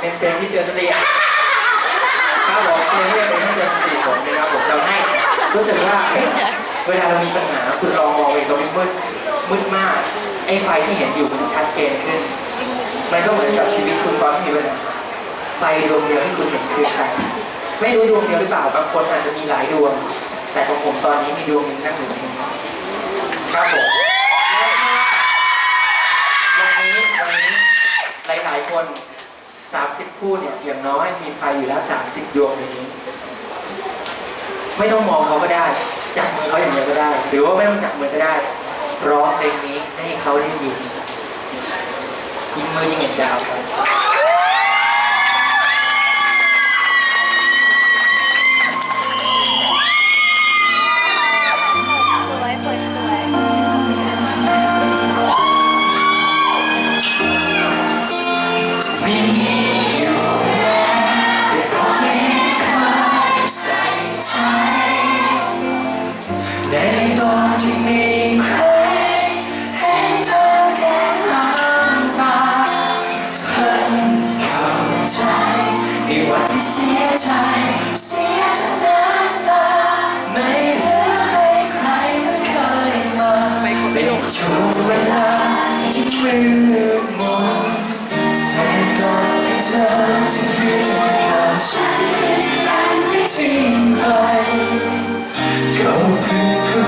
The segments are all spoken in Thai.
เป็นเพลงที่เตือนสติครับผมเพลงที่เป็นเพลงที่เตือนสติผมนะครับผมเราให้รู้สึกว่าเวลาเรามีปัญหาคุณลองมองเองตรงนี้มืดมืดมากไอ้ไฟที่เห็นอยู่มันชัดเจนขึ้นมันก็เหมือนกับชีวิตคุณตอนที่มีปัญหาไฟดวงเดียวที่คุณเห็นคือใครไม่รู้ดวงเดียวหรือเปล่าบางคนอาจจะมีหลายดวง แต่ของผมตอนนี้มีดวงนึงนั่งอยู่ตรงนี้ครับผมวันนี้วันนี้หลายๆคน 30 คู่เนี่ยอย่างน้อยมีไฟอยู่แล้วสามสิบดวงในนี้ ไม่ต้องมองเขาก็ได้ จับมือเขาอย่างเดียวก็ได้ หรือว่าไม่ต้องจับมือก็ได้ ร้องเพลงนี้ให้เขาได้ยินยิงมือยิงเห็นดาวครับ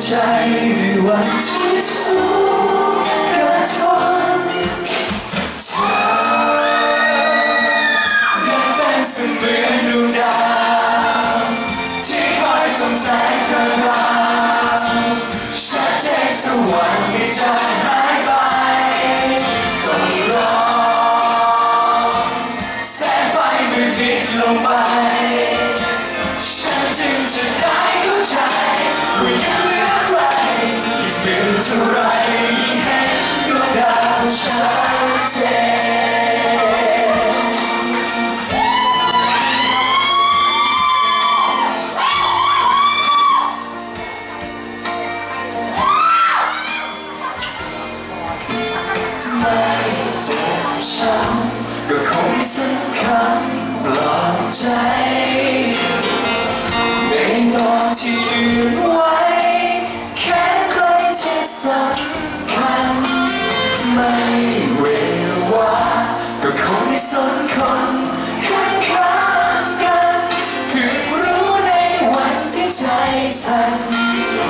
ใจในวันที่ทุกข์กระทบเธอยังเป็นเสมือนดวงดาวที่คอยส่องแสงพระรามชัดเจนสว่างไม่จางหายไปต้องรอแสงไฟมืดดิดลงไป บช้ำก็คงไม่สำคัญปลอบใจในตอนที่ยืนไว้แค่ใครที่สำคัญไม่เววาก็คงไม่สนคนข้างข้างกันเพิ่งรู้ในวันที่ใจสั่น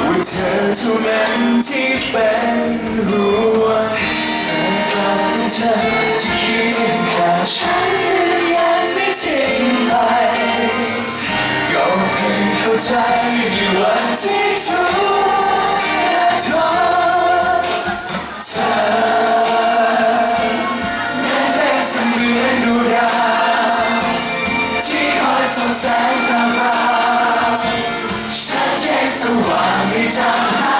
ว่าเธอเท่านั้นที่เป็นห่วงแใจในวันที่ทุกข์และท้อเธอนั้นเป็นเสมือนดวงดาวที่คอยส่องแสงพระรามชัดเจนสว่างในจางหา